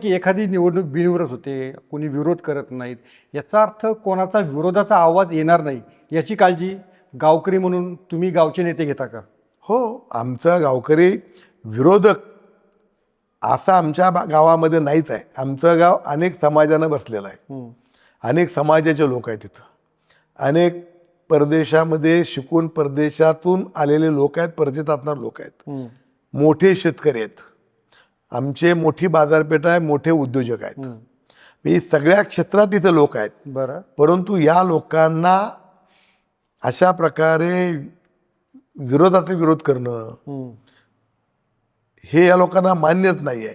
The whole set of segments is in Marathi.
की एखादी निवडणूक बिनविरोध होते कोणी विरोध करत नाहीत याचा अर्थ कोणाचा विरोधाचा आवाज येणार नाही याची काळजी गावकरी म्हणून तुम्ही गावचे नेते घेता का? हो आमचा गावकरी विरोधक असा आमच्या गावामध्ये नाहीच आहे. आमचं गाव अनेक समाजानं बसलेलं आहे. अनेक समाजाचे लोक आहेत तिथं अनेक परदेशामध्ये शिकून परदेशातून आलेले लोक आहेत परदेशातणार लोक आहेत. मोठे शेतकरी आहेत. आमचे मोठी बाजारपेठ आहे मोठे उद्योजक आहेत हम्म. मी सगळ्या क्षेत्रात तिथे लोक आहेत बरं परंतु या लोकांना अशा प्रकारे विरोधाचा विरोध करणं. हे या लोकांना मान्यच नाही आहे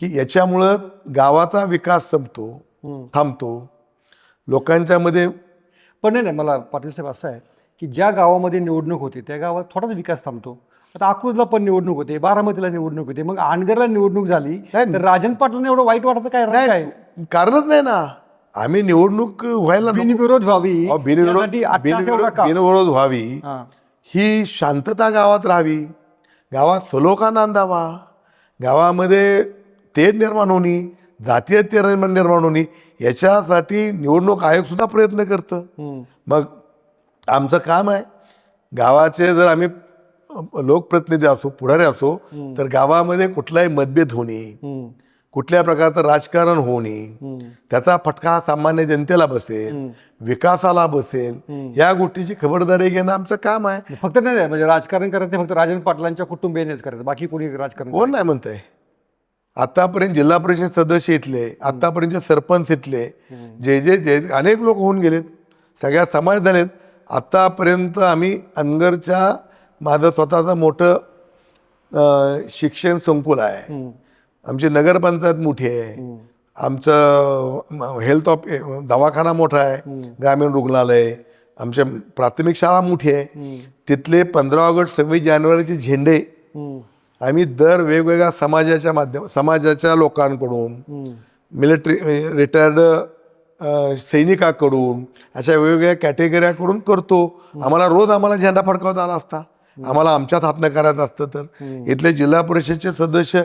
की याच्यामुळं गावाचा विकास संपतो. थांबतो लोकांच्यामध्ये पण नाही नाही मला पाटील साहेब असं आहे की ज्या गावामध्ये निवडणूक होते त्या गावात थोडाच विकास थांबतो आता अकलूजला पण निवडणूक होते बारामतीला निवडणूक होते मग आणगरला निवडणूक झाली नाही. तर राजन पाटलांना एवढं वाईट वाटतं काय काय नाही कारणच नाही ना आम्ही निवडणूक व्हायला नको. बिनविरोध व्हावी अहो, बिनविरोध यासाठी अट्टास एवढा बिनविरोध का? बिनविरोध व्हावी हां. ही शांतता गावात राहावी गावात सलोखा नांदावा गावामध्ये तेढ निर्माण होणे जातीय तेढ निर्माण निर्माण होणे याच्यासाठी निवडणूक आयोग सुद्धा प्रयत्न करतं हम्म. मग आमचं काम आहे गावाचे जर आम्ही लोकप्रतिनिधी असो पुढारी असो तर गावामध्ये कुठलाही मतभेद होणे. कुठल्या प्रकारचं राजकारण होणे. त्याचा फटका सामान्य जनतेला बसेल विकासाला बसेल. या गोष्टीची खबरदारी घेणं आमचं काम आहे. फक्त नाही म्हणजे राजकारण करायचं फक्त राजन पाटलांच्या कुटुंबियानेच करायचं. बाकी कोणी राजकारण कोण नाही म्हणतंय. आतापर्यंत जिल्हा परिषद सदस्य इथले आतापर्यंत सरपंच इथले जे जे जे अनेक लोक होऊन गेलेत. सगळ्या समाज झालेत. आतापर्यंत आम्ही अनगरच्या माझं स्वतःचं मोठं शिक्षण संकुल आहे. आमची नगरपंचायत मोठी आहे. आमचं हेल्थ ऑफ दवाखाना मोठा आहे. ग्रामीण रुग्णालय आमच्या प्राथमिक शाळा मोठी आहे. तिथले पंधरा ऑगस्ट सव्वीस जानेवारीचे झेंडे. आम्ही दर वेगवेगळ्या समाजाच्या माध्यम समाजाच्या लोकांकडून. मिलिटरी रिटायर्ड सैनिकाकडून अशा वेगवेगळ्या कॅटेगऱ्याकडून करतो. आम्हाला रोज आम्हाला झेंडा फडकावता आला असता. आम्हाला आमच्याच हातनं करायचं असतं तर. इथले जिल्हा परिषदचे सदस्य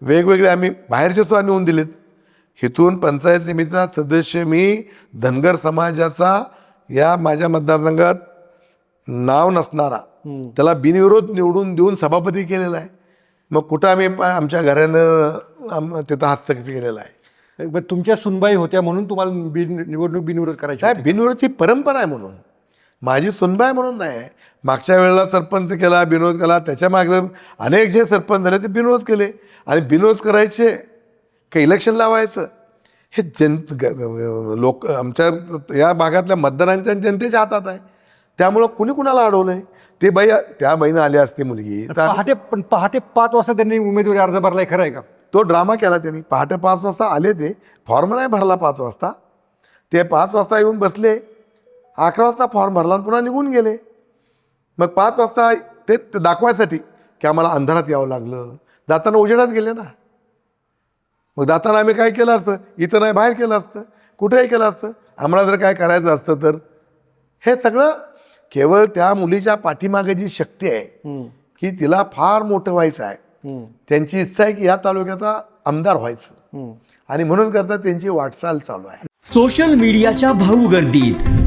वेगवेगळे आम्ही बाहेरचे सुद्धा नेऊन दिलेत. इथून पंचायत समितीचा सदस्य मी धनगर समाजाचा या माझ्या मतदारसंघात नाव नसणारा. त्याला बिनविरोध निवडून देऊन सभापती केलेला आहे. मग कुठं आम्ही पा- आमच्या घरानं तिथं हस्तक्षेप केलेला आहे. तुमच्या सुनबाई होत्या म्हणून तुम्हाला बिन निवडणूक बिनविरोध करायची काय बिनविरोधची परंपरा आहे म्हणून. माझी सुनबाई म्हणून नाही. आहे मागच्या वेळेला सरपंच केला बिनोद केला त्याच्यामागे अनेक जे सरपंच झाले ते बिनोद केले. आणि बिनोद करायचे का इलेक्शन लावायचं? हे जन लोक आमच्या या भागातल्या मतदारांच्या जनतेच्या हातात आहे. त्यामुळं कुणी कुणाला अडवलंय? ते बाई त्या बाईनं आली असती मुलगी. पहाटे पण पहाटे पाच वाजता त्यांनी उमेदवारी अर्ज भरलाय खरं आहे का? तो ड्रामा केला त्यांनी. पहाटे पाच वाजता आले ते. फॉर्म नाही भरला पाच वाजता. ते पाच वाजता येऊन बसले. अकरा वाजता फॉर्म भरला आणि पुन्हा निघून गेले. मग पाच वाजता ते दाखवायसाठी की आम्हाला अंधारात यावं लागलं. जाताना उजेडात गेले ना. मग जाताना आम्ही काय केलं असतं? इथं नाही बाहेर केलं असतं. कुठेही केलं असतं. आम्हाला जर काय करायचं असतं तर. हे सगळं केवळ त्या मुलीच्या पाठीमागे जी शक्ती आहे. की तिला फार मोठं व्हायचं आहे. त्यांची इच्छा आहे की या तालुक्याचा आमदार व्हायचं. आणि म्हणून करता त्यांची वाटचाल चालू आहे. सोशल मीडियाच्या भाऊ गर्दीत.